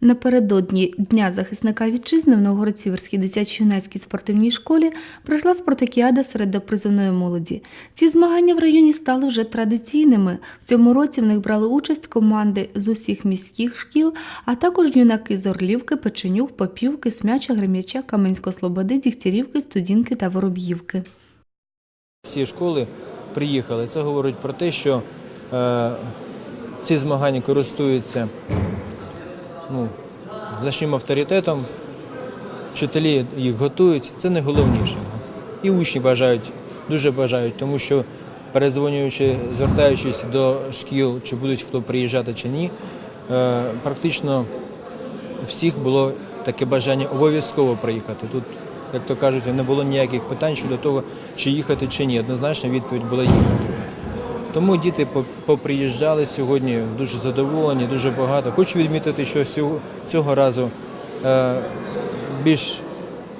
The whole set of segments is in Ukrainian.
Напередодні Дня захисника вітчизни в Новгород-Сіверській дитячо-юнацькій спортивній школі пройшла спартакіада серед допризовної молоді. Ці змагання в районі стали вже традиційними. В цьому році в них брали участь команди з усіх міських шкіл, а також юнаки з Орлівки, Печенюк, Попівки, Смяча, Грем'яча, Каменської Слободи, Дігтярівки, Студінки та Вороб'ївки. Всі школи приїхали. Це говорить про те, що е, ці змагання користуються ну, значним авторитетом, вчителі їх готують, це не головніше. І учні бажають, дуже бажають, тому що перезвонюючи, звертаючись до шкіл, чи будуть хто приїжджати чи ні, е, практично всіх було таке бажання обов'язково приїхати. Тут, як то кажуть, не було ніяких питань щодо того, чи їхати, чи ні. Однозначно відповідь була їхати. Тому діти поприїжджали сьогодні дуже задоволені, дуже багато. Хочу відмітити, що цього разу е, більш,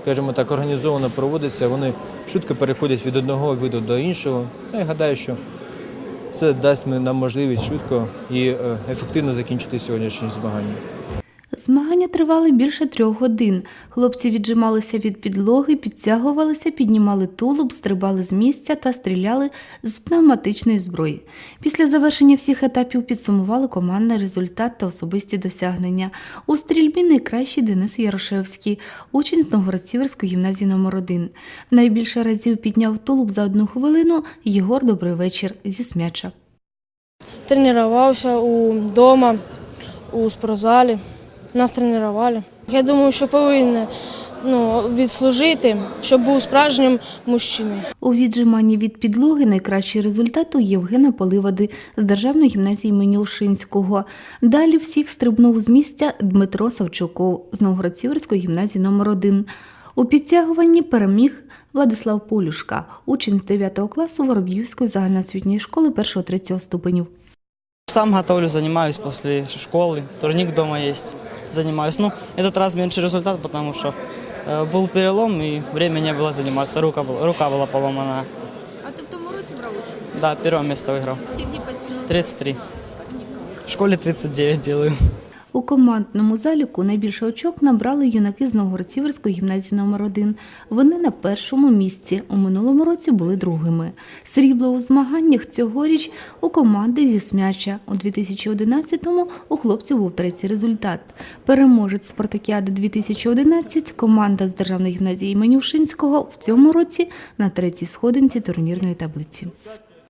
скажімо так, організовано проводиться. Вони швидко переходять від одного виду до іншого. Я гадаю, що це дасть нам можливість швидко і е, ефективно закінчити сьогоднішні змагання. Змагання тривали більше трьох годин. Хлопці віджималися від підлоги, підтягувалися, піднімали тулуб, стрибали з місця та стріляли з пневматичної зброї. Після завершення всіх етапів підсумували командний результат та особисті досягнення. У стрільбі найкращий Денис Ярошевський, учень з Новгород-Сіверської гімназії номер 1 Найбільше разів підняв тулуб за одну хвилину Єгор Добрий вечір зі Смяча. Тренувався вдома, у спортзалі. Нас тренували. Я думаю, що повинен ну, відслужити, щоб був справжнім мужчиною. У віджиманні від підлоги найкращий результат у Євгена Поливоди з Державної гімназії імені Ушинського. Далі всіх стрибнув з місця Дмитро Савчуков з Новгород-Сіверської гімназії номер 1 У підтягуванні переміг Владислав Полюшка, учень з 9 класу Вороб'ївської загальноосвітньої школи 1-3 ступенів. Сам готовлю, занимаюсь после школы, турник дома есть, занимаюсь. Ну, этот раз меньше результат, потому что э, был перелом и время не было заниматься, рука была, рука была поломана. А ти в тому році брав участь? Да, первое место выиграл. Скільки підтягнув? 33. В школе 39 делаю. У командному заліку найбільше очок набрали юнаки з Новгород-Сіверської гімназії номер 1 Вони на першому місці. У минулому році були другими. Срібло у змаганнях цьогоріч у команди зі Смяча. У 2011-му у хлопців був третій результат. Переможець Спартакіади 2011 команда з Державної гімназії імені Ушинського в цьому році на третій сходинці турнірної таблиці.